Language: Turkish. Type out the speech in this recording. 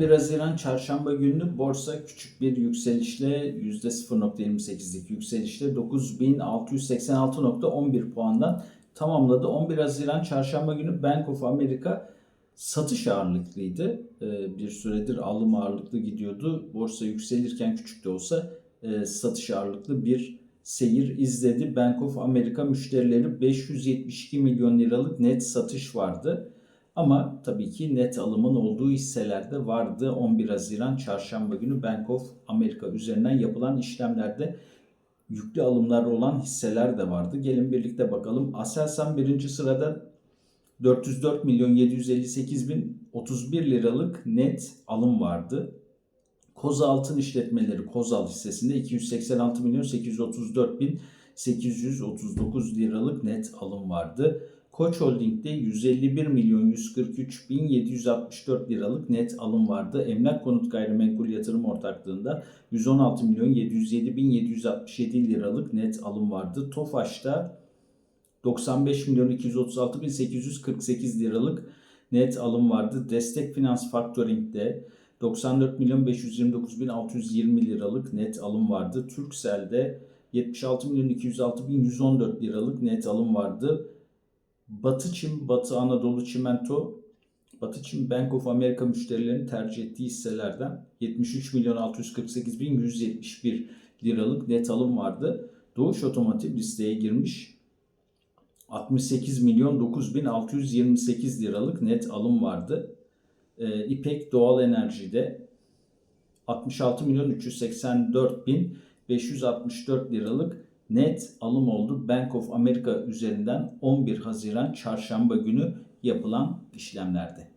1 Haziran Çarşamba günü borsa küçük bir yükselişle %0.28'lik yükselişle 9686.11 puandan tamamladı. 11 Haziran Çarşamba günü Bank of America satış ağırlıklıydı. Ee, Bir süredir alım ağırlıklı gidiyordu. Borsa yükselirken küçük de olsa e, satış ağırlıklı bir seyir izledi. Bank of America müşterileri 572 milyon liralık net satış vardı. Ama tabii ki net alımın olduğu hisselerde vardı. 11 Haziran Çarşamba günü Bank of America üzerinden yapılan işlemlerde yüklü alımlar olan hisseler de vardı. Gelin birlikte bakalım. Aselsan birinci sırada 404 milyon 758 bin 31 liralık net alım vardı. Koza Altın İşletmeleri Kozal hissesinde 286 milyon 834 bin 839 liralık net alım vardı. Koç Holding'de 151 milyon 143 bin 764 liralık net alım vardı. Emlak Konut Gayrimenkul Yatırım Ortaklığı'nda 116 milyon 707 bin 767 liralık net alım vardı. Tofaş'ta 95 milyon 236 bin 848 liralık net alım vardı. Destek Finans Factoring'de 94 milyon 529 bin 620 liralık net alım vardı. Turkcell'de 76 milyon 206 bin 114 liralık net alım vardı. Batı Çin, Batı Anadolu Çimento, Batı Çin Bank of America müşterilerinin tercih ettiği hisselerden 73 milyon 648 bin 171 liralık net alım vardı. Doğuş Otomotiv listeye girmiş. 68 milyon 9628 liralık net alım vardı. Ee, İpek Doğal Enerji'de 66 milyon 384 bin 564 liralık net alım oldu. Bank of America üzerinden 11 Haziran Çarşamba günü yapılan işlemlerde.